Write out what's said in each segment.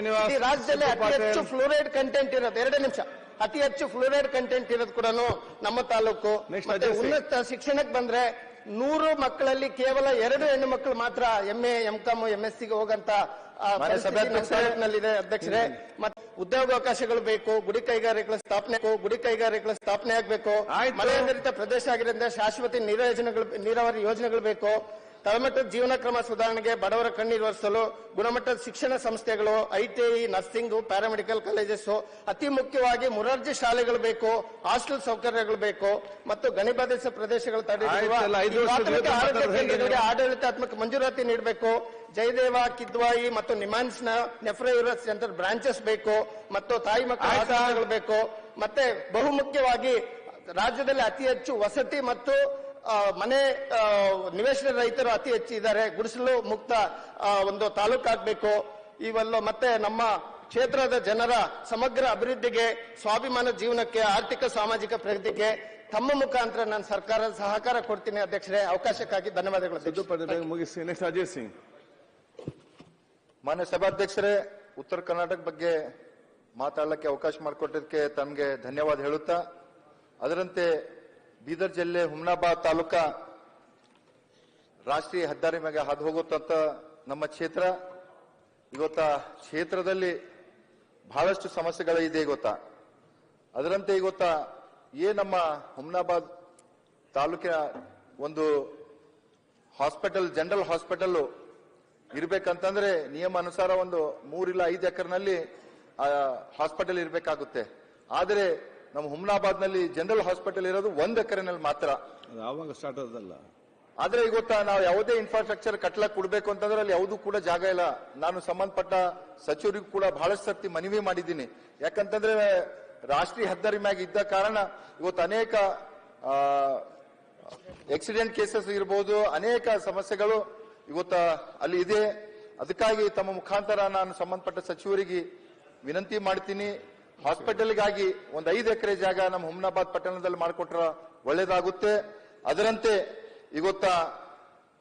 ರಾಜ್ಯದಲ್ಲಿ ಅತಿ ಹೆಚ್ಚು ಫ್ಲೋರೈಡ್ ಕಂಟೆಂಟ್ ಇರೋದು ಎರಡು ನಿಮಿಷ. ಅತಿ ಹೆಚ್ಚು ಫ್ಲೋರೈಡ್ ಕಂಟೆಂಟ್ ಇರೋದು ಕೂಡ ನಮ್ಮ ತಾಲೂಕು. ಮತ್ತೆ ಉನ್ನತ ಶಿಕ್ಷಣಕ್ಕೆ ಬಂದ್ರೆ ನೂರು ಮಕ್ಕಳಲ್ಲಿ ಕೇವಲ ಎರಡು ಹೆಣ್ಣು ಮಕ್ಕಳು ಮಾತ್ರ MA A com M S ಸಿಗೆ ಹೋಗಂತ ಅಧ್ಯಕ್ಷರೇ. ಮತ್ತೆ ಉದ್ಯೋಗಾವಕಾಶಗಳು ಬೇಕು ಗುಡಿ ಕೈಗಾರಿಕೆಗಳ ಸ್ಥಾಪನೆ ಗುಡಿ ಕೈಗಾರಿಕೆಗಳ ಸ್ಥಾಪನೆ ಆಗಬೇಕು. ಮಳೆಯಾಧಾರಿತ ಪ್ರದೇಶ ಆಗಿರೋದ್ರಿಂದ ಶಾಶ್ವತ ನೀರ ಯೋಜನೆಗಳು ನೀರಾವರಿ ಯೋಜನೆಗಳು ಬೇಕು. ತಳಮಟ್ಟದ ಜೀವನ ಕ್ರಮ ಸುಧಾರಣೆಗೆ ಬಡವರ ಕಣ್ಣೀರು ಒರೆಸಲು ಗುಣಮಟ್ಟದ ಶಿಕ್ಷಣ ಸಂಸ್ಥೆಗಳು ಐಟಿಐ ನರ್ಸಿಂಗ್ ಪ್ಯಾರಾಮೆಡಿಕಲ್ ಕಾಲೇಜಸ್ ಅತಿ ಮುಖ್ಯವಾಗಿ ಮುರಾರ್ಜಿ ಶಾಲೆಗಳು ಬೇಕು ಹಾಸ್ಟೆಲ್ ಸೌಕರ್ಯಗಳು ಬೇಕು ಮತ್ತು ಗಣಿಬಾಧಿತ ಪ್ರದೇಶಗಳ ತಡೆ? ಆಡಳಿತಾತ್ಮಕ ಮಂಜೂರಾತಿ ನೀಡಬೇಕು. ಜಯದೇವ ಕಿದ್ವಾಯಿ ಮತ್ತು ನಿಮಾನ್ಸ್ನ ನೆಫ್ರೈರಸ್ ಸೆಂಟರ್ ಬ್ರಾಂಚಸ್ ಬೇಕು ಮತ್ತು ತಾಯಿ ಮಕ್ಕಳ ಬೇಕು. ಮತ್ತೆ ಬಹುಮುಖ್ಯವಾಗಿ ರಾಜ್ಯದಲ್ಲಿ ಅತಿ ಹೆಚ್ಚು ವಸತಿ ಮತ್ತು ಮನೆ ನಿವೇಶನ ರೈತರು ಅತಿ ಹೆಚ್ಚು ಇದ್ದಾರೆ ಗುಡಿಸಲು ಮುಕ್ತ ಒಂದು ತಾಲೂಕು ಆಗ್ಬೇಕು. ಇವೆಲ್ಲ ಮತ್ತೆ ನಮ್ಮ ಕ್ಷೇತ್ರದ ಜನರ ಸಮಗ್ರ ಅಭಿವೃದ್ಧಿಗೆ ಸ್ವಾಭಿಮಾನ ಜೀವನಕ್ಕೆ ಆರ್ಥಿಕ ಸಾಮಾಜಿಕ ಪ್ರಗತಿಗೆ ತಮ್ಮ ಮುಖಾಂತರ ನಾನು ಸರ್ಕಾರದ ಸಹಕಾರ ಕೊಡ್ತೀನಿ ಅಧ್ಯಕ್ಷರೇ. ಅವಕಾಶಕ್ಕಾಗಿ ಧನ್ಯವಾದಗಳು ಮುಗಿಸಿ. ನೆಕ್ಸ್ಟ್ ಅಜಯ್ ಸಿಂಗ್. ಮಾನ್ಯ ಸಭಾಧ್ಯಕ್ಷರೇ ಉತ್ತರ ಕರ್ನಾಟಕ ಬಗ್ಗೆ ಮಾತಾಡಲಿಕ್ಕೆ ಅವಕಾಶ ಮಾಡಿಕೊಟ್ಟಿದ್ದಕ್ಕೆ ತಮಗೆ ಧನ್ಯವಾದ ಹೇಳುತ್ತಾ ಅದರಂತೆ ಬೀದರ್ ಜಿಲ್ಲೆ ಹುಮ್ನಾಬಾದ್ ತಾಲೂಕಾ ರಾಷ್ಟ್ರೀಯ ಹೆದ್ದಾರಿ ಮ್ಯಾಗೆ ಹಾದು ಹೋಗುತ್ತಂತ ನಮ್ಮ ಕ್ಷೇತ್ರ. ಇವತ್ತ ಕ್ಷೇತ್ರದಲ್ಲಿ ಬಹಳಷ್ಟು ಸಮಸ್ಯೆಗಳಿದೆ ಗೊತ್ತಾ. ಅದರಂತೆ ಇವತ್ತ ಏ ನಮ್ಮ ಹುಮ್ನಾಬಾದ್ ತಾಲೂಕಿನ ಒಂದು ಹಾಸ್ಪಿಟಲ್, ಜನರಲ್ ಹಾಸ್ಪಿಟಲ್ ಇರಬೇಕಂತಂದ್ರೆ ನಿಯಮ ಅನುಸಾರ ಒಂದು ಮೂರಿಲ್ಲ ಐದು ಎಕರ್ನಲ್ಲಿ ಹಾಸ್ಪಿಟಲ್ ಇರಬೇಕಾಗುತ್ತೆ. ಆದರೆ ನಮ್ಮ ಹುಮ್ನಾಬಾದ್ನಲ್ಲಿ ಜನರಲ್ ಹಾಸ್ಪಿಟಲ್ ಇರೋದು ಒಂದ್ ಎಕರೆನಲ್ಲಿ ಮಾತ್ರ. ಯಾವಾಗ ಸ್ಟಾರ್ಟ್ ಆದಲ್ಲ ಆದ್ರೆ ಈಗ ಗೊತ್ತಾ ನಾವು ಯಾವುದೇ ಇನ್ಫ್ರಾಸ್ಟ್ರಕ್ಚರ್ ಕಟ್ಲಕ್ ಕೊಡ್ಬೇಕು ಅಂತಂದ್ರೆ ಅಲ್ಲಿ ಯಾವುದೂ ಕೂಡ ಜಾಗ ಇಲ್ಲ. ನಾನು ಸಂಬಂಧಪಟ್ಟ ಸಚಿವರಿಗೂ ಕೂಡ ಬಹಳಷ್ಟು ಸರ್ತಿ ಮನವಿ ಮಾಡಿದ್ದೀನಿ. ಯಾಕಂತಂದ್ರೆ ರಾಷ್ಟ್ರೀಯ ಹೆದ್ದಾರಿ ಮ್ಯಾಗ ಇದ್ದ ಕಾರಣ ಇವತ್ತು ಅನೇಕ ಆಕ್ಸಿಡೆಂಟ್ ಕೇಸಸ್ ಇರ್ಬೋದು ಅನೇಕ ಸಮಸ್ಯೆಗಳು ಇವತ್ತ ಅಲ್ಲಿ ಇದೆ. ಅದಕ್ಕಾಗಿ ತಮ್ಮ ಮುಖಾಂತರ ನಾನು ಸಂಬಂಧಪಟ್ಟ ಸಚಿವರಿಗೆ ವಿನಂತಿ ಮಾಡ್ತೀನಿ. ಹಾಸ್ಪಿಟಲ್ಗಾಗಿ ಒಂದು ಐದು ಎಕರೆ ಜಾಗ ನಮ್ಮ ಹುಮ್ನಾಬಾದ್ ಪಟ್ಟಣದಲ್ಲಿ ಮಾಡಿಕೊಟ್ರ ಒಳ್ಳೇದಾಗುತ್ತೆ. ಅದರಂತೆ ಇವತ್ತ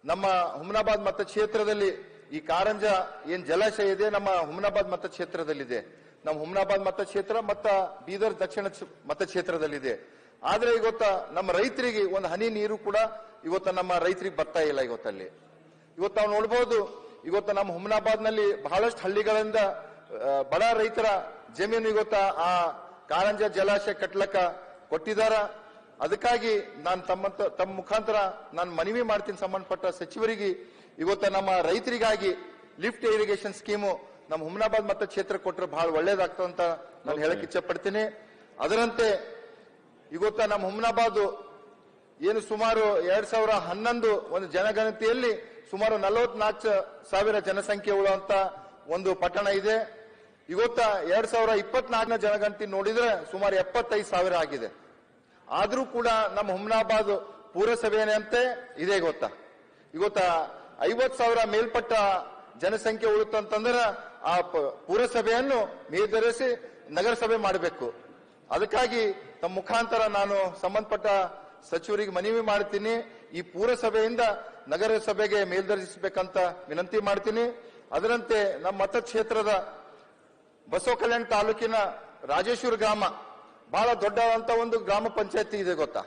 ನಮ್ಮ ಹುಮ್ನಾಬಾದ್ ಮತಕ್ಷೇತ್ರದಲ್ಲಿ ಈ ಕಾರಂಜ ಏನ್ ಜಲಾಶಯ ಇದೆ, ನಮ್ಮ ಹುಮ್ನಾಬಾದ್ ಮತಕ್ಷೇತ್ರದಲ್ಲಿದೆ. ನಮ್ಮ ಹುಮ್ನಾಬಾದ್ ಮತಕ್ಷೇತ್ರ ಮತ್ತ ಬೀದರ್ ದಕ್ಷಿಣ ಮತ ಮತಕ್ಷೇತ್ರದಲ್ಲಿದೆ. ಆದ್ರೆ ಇವತ್ತ ನಮ್ಮ ರೈತರಿಗೆ ಒಂದು ಹನಿ ನೀರು ಕೂಡ ಇವತ್ತ ನಮ್ಮ ರೈತರಿಗೆ ಬರ್ತಾ ಇಲ್ಲ ಇವತ್ತಲ್ಲಿ. ಇವತ್ತು ನಾವು ನೋಡ್ಬೋದು, ಇವತ್ತು ನಮ್ಮ ಹುಮ್ನಾಬಾದ್ನಲ್ಲಿ ಬಹಳಷ್ಟು ಹಳ್ಳಿಗಳಿಂದ ಬಡ ರೈತರ ಜಮೀನು ಇವತ್ತ ಆ ಕಾರಂಜ ಜಲಾಶಯ ಕಟ್ಲಕ್ಕ ಕೊಟ್ಟಿದಾರ. ಅದಕ್ಕಾಗಿ ನಾನು ತಮ್ಮ ತಮ್ಮ ಮುಖಾಂತರ ನಾನು ಮನವಿ ಮಾಡ್ತೀನಿ ಸಂಬಂಧಪಟ್ಟ ಸಚಿವರಿಗೆ. ಇವತ್ತ ನಮ್ಮ ರೈತರಿಗಾಗಿ ಲಿಫ್ಟ್ ಇರಿಗೇಷನ್ ಸ್ಕೀಮು ನಮ್ಮ ಹುಮನಾಬಾದ್ ಮತ ಕ್ಷೇತ್ರ ಕೊಟ್ಟರೆ ಬಹಳ ಒಳ್ಳೇದಾಗ್ತದೆ ಅಂತ ನಾನು ಹೇಳಕ್ ಇಚ್ಛೆ ಪಡ್ತೀನಿ ಅದರಂತೆ ಇವತ್ತ ನಮ್ಮ ಹುಮನಾಬಾದು ಏನು ಸುಮಾರು ಎರಡ್ ಸಾವಿರ ಹನ್ನೊಂದು ಒಂದು ಜನಗಣತಿಯಲ್ಲಿ ಸುಮಾರು ನಲವತ್ನಾಲ್ಕು ಸಾವಿರ ಜನಸಂಖ್ಯೆ ಉಳ್ಳುವಂತ ಒಂದು ಪಟ್ಟಣ ಇದೆ. ಇವತ್ತ ಎರಡ್ ಸಾವಿರ ಇಪ್ಪತ್ನಾಲ್ಕನೇ ಜನಗಣತಿ ನೋಡಿದ್ರೆ ಸುಮಾರು ಎಪ್ಪತ್ತೈದು ಸಾವಿರ ಆಗಿದೆ. ಆದರೂ ಕೂಡ ನಮ್ಮ ಹುಮ್ನಾಬಾದ್ ಪುರಸಭೆಯಂತೆ ಇದೆ ಗೊತ್ತಾ. ಇವತ್ತ ಐವತ್ ಸಾವಿರ ಮೇಲ್ಪಟ್ಟ ಜನಸಂಖ್ಯೆ ಉಳಿತಂತಂದ್ರೆ ಆ ಪುರಸಭೆಯನ್ನು ನಿರ್ಧರಿಸಿ ನಗರಸಭೆ ಮಾಡಬೇಕು. ಅದಕ್ಕಾಗಿ ತಮ್ಮ ಮುಖಾಂತರ ನಾನು ಸಂಬಂಧಪಟ್ಟ ಸಚಿವರಿಗೆ ಮನವಿ ಮಾಡ್ತೀನಿ. ಈ ಪುರಸಭೆಯಿಂದ ನಗರಸಭೆಗೆ ಮೇಲ್ದರ್ಜಿಸಬೇಕಂತ ವಿನಂತಿ ಮಾಡ್ತೀನಿ. ಅದರಂತೆ ನಮ್ಮ ಮತಕ್ಷೇತ್ರದ ಬಸವ ಕಲ್ಯಾಣ ತಾಲೂಕಿನ ರಾಜೇಶ್ವರ ಗ್ರಾಮ ಬಹಳ ದೊಡ್ಡದಂತ ಒಂದು ಗ್ರಾಮ ಪಂಚಾಯತಿ ಇದೆ ಗೊತ್ತಾ?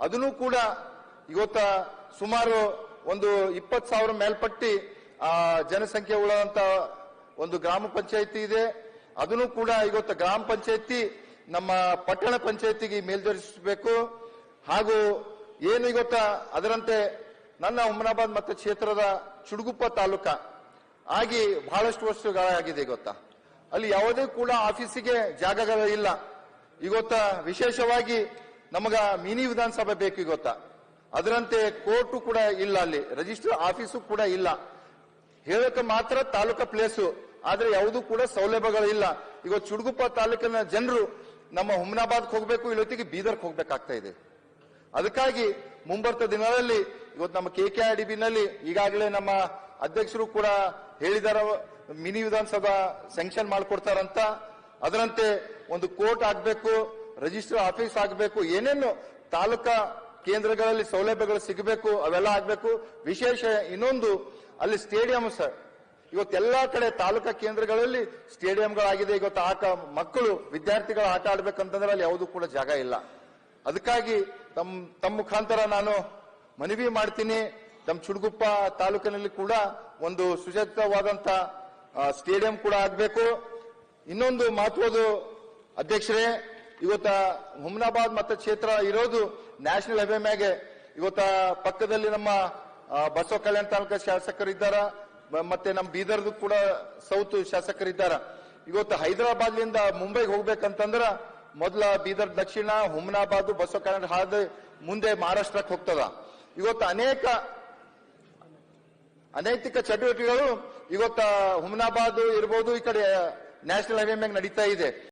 ಅದನ್ನು ಕೂಡ ಇವತ್ತ ಸುಮಾರು ಒಂದು ಇಪ್ಪತ್ತು ಸಾವಿರ ಮೇಲ್ಪಟ್ಟಿ ಜನಸಂಖ್ಯೆ ಉಳ್ಳಂತ ಒಂದು ಗ್ರಾಮ ಪಂಚಾಯತಿ ಇದೆ. ಅದನ್ನು ಕೂಡ ಇವತ್ತು ಗ್ರಾಮ ಪಂಚಾಯತಿ ನಮ್ಮ ಪಟ್ಟಣ ಪಂಚಾಯತಿಗೆ ಮೇಲ್ದರ್ಶಿಸಬೇಕು. ಹಾಗೂ ಏನು ಇವತ್ತ ಅದರಂತೆ ನನ್ನ ಹುಮನಾಬಾದ್ ಮತ್ತು ಕ್ಷೇತ್ರದ ಚುಡುಗುಪ್ಪ ತಾಲೂಕ ಆಗಿ ಬಹಳಷ್ಟು ವರ್ಷಗಳಾಗಿದೆ ಗೊತ್ತಾ? ಅಲ್ಲಿ ಯಾವುದೇ ಕೂಡ ಆಫೀಸಿಗೆ ಜಾಗಗಳು ಇಲ್ಲ. ಇವತ್ತ ವಿಶೇಷವಾಗಿ ನಮಗ ಮಿನಿ ವಿಧಾನಸಭೆ ಬೇಕು ಇವತ್ತ ಅದರಂತೆ ಕೋರ್ಟು ಕೂಡ ಇಲ್ಲ ಅಲ್ಲಿ. ರಿಜಿಸ್ಟರ್ ಆಫೀಸು ಕೂಡ ಇಲ್ಲ. ಹೇಳಕ್ಕೆ ಮಾತ್ರ ತಾಲೂಕಾ ಪ್ಲೇಸು. ಆದ್ರೆ ಯಾವುದೂ ಕೂಡ ಸೌಲಭ್ಯಗಳು ಇಲ್ಲ. ಇವತ್ತು ಚುಡುಗುಪ್ಪ ತಾಲೂಕಿನ ಜನರು ನಮ್ಮ ಹುಮ್ನಾಬಾದ್ಗೆ ಹೋಗ್ಬೇಕು, ಇಲ್ಲೊತ್ತಿಗೆ ಬೀದರ್ಗೆ ಹೋಗ್ಬೇಕಾಗ್ತಾ ಇದೆ. ಅದಕ್ಕಾಗಿ ಮುಂಬರ್ತ ದಿನಗಳಲ್ಲಿ ಇವತ್ತು ನಮ್ಮ ಕೆ ಕೆ ಆರ್ ಡಿ ಬಿನಲ್ಲಿ ಈಗಾಗಲೇ ನಮ್ಮ ಅಧ್ಯಕ್ಷರು ಕೂಡ ಹೇಳಿದಾರ, ಮಿನಿ ವಿಧಾನಸಭಾ ಸ್ಯಾಂಕ್ಷನ್ ಮಾಡಿಕೊಡ್ತಾರಂತ. ಅದರಂತೆ ಒಂದು ಕೋರ್ಟ್ ಆಗಬೇಕು ರಿಜಿಸ್ಟರ್ ಆಫೀಸ್ ಆಗಬೇಕು ಏನೇನು ತಾಲೂಕಾ ಕೇಂದ್ರಗಳಲ್ಲಿ ಸೌಲಭ್ಯಗಳು ಸಿಗಬೇಕು, ಅವೆಲ್ಲ ಆಗಬೇಕು ವಿಶೇಷ ಇನ್ನೊಂದು, ಅಲ್ಲಿ ಸ್ಟೇಡಿಯಂ ಸರ್. ಇವತ್ತೆಲ್ಲಾ ಕಡೆ ತಾಲೂಕಾ ಕೇಂದ್ರಗಳಲ್ಲಿ ಸ್ಟೇಡಿಯಂಗಳಾಗಿದೆ. ಇವತ್ತು ಆಟ, ಮಕ್ಕಳು, ವಿದ್ಯಾರ್ಥಿಗಳು ಆಟ ಆಡ್ಬೇಕಂತಂದ್ರೆ ಅಲ್ಲಿ ಯಾವುದೂ ಕೂಡ ಜಾಗ ಇಲ್ಲ. ಅದಕ್ಕಾಗಿ ತಮ್ಮ ತಮ್ಮ ಮುಖಾಂತರ ನಾನು ಮನವಿ ಮಾಡ್ತೀನಿ. ನಮ್ಮ ಚುಡುಗುಪ್ಪ ತಾಲೂಕಿನಲ್ಲಿ ಕೂಡ ಒಂದು ಸುಸಜ್ಜಿತವಾದಂತ ಸ್ಟೇಡಿಯಂ ಕೂಡ ಆಗಬೇಕು. ಇನ್ನೊಂದು ಮಹತ್ವದ ಅಧ್ಯಕ್ಷರೇ, ಇವತ್ತ ಹುಮ್ನಾಬಾದ್ ಮತಕ್ಷೇತ್ರ ಇರೋದು ನ್ಯಾಷನಲ್ ಹೈವೇ ಮ್ಯಾಗೆ. ಇವತ್ತ ಪಕ್ಕದಲ್ಲಿ ನಮ್ಮ ಬಸವ ಕಲ್ಯಾಣ ತಾಲೂಕ ಶಾಸಕರು ಇದ್ದಾರ. ಮತ್ತೆ ನಮ್ಮ ಬೀದರ್ದು ಕೂಡ ಸೌತ್ ಶಾಸಕರಿದ್ದಾರ ಇವತ್ತು ಹೈದರಾಬಾದ್ಲಿಂದ ಮುಂಬೈಗೆ ಹೋಗ್ಬೇಕಂತಂದ್ರ ಮೊದಲ ಬೀದರ್ ದಕ್ಷಿಣ, ಹುಮ್ನಾಬಾದ್, ಬಸವ ಕಲ್ಯಾಣ ಹಾದು ಮುಂದೆ ಮಹಾರಾಷ್ಟ್ರಕ್ಕೆ ಹೋಗ್ತದ. ಇವತ್ತು ಅನೇಕ ಅನೈತಿಕ ಚಟುವಟಿಕೆಗಳು ಇವತ್ತ ಹುಮ್ನಾಬಾದ್ ಇರ್ಬೋದು ಈ ಕಡೆ ನ್ಯಾಷನಲ್ ಹೈವೇ ಮ್ಯಾಗ ನಡೀತಾ ಇದೆ.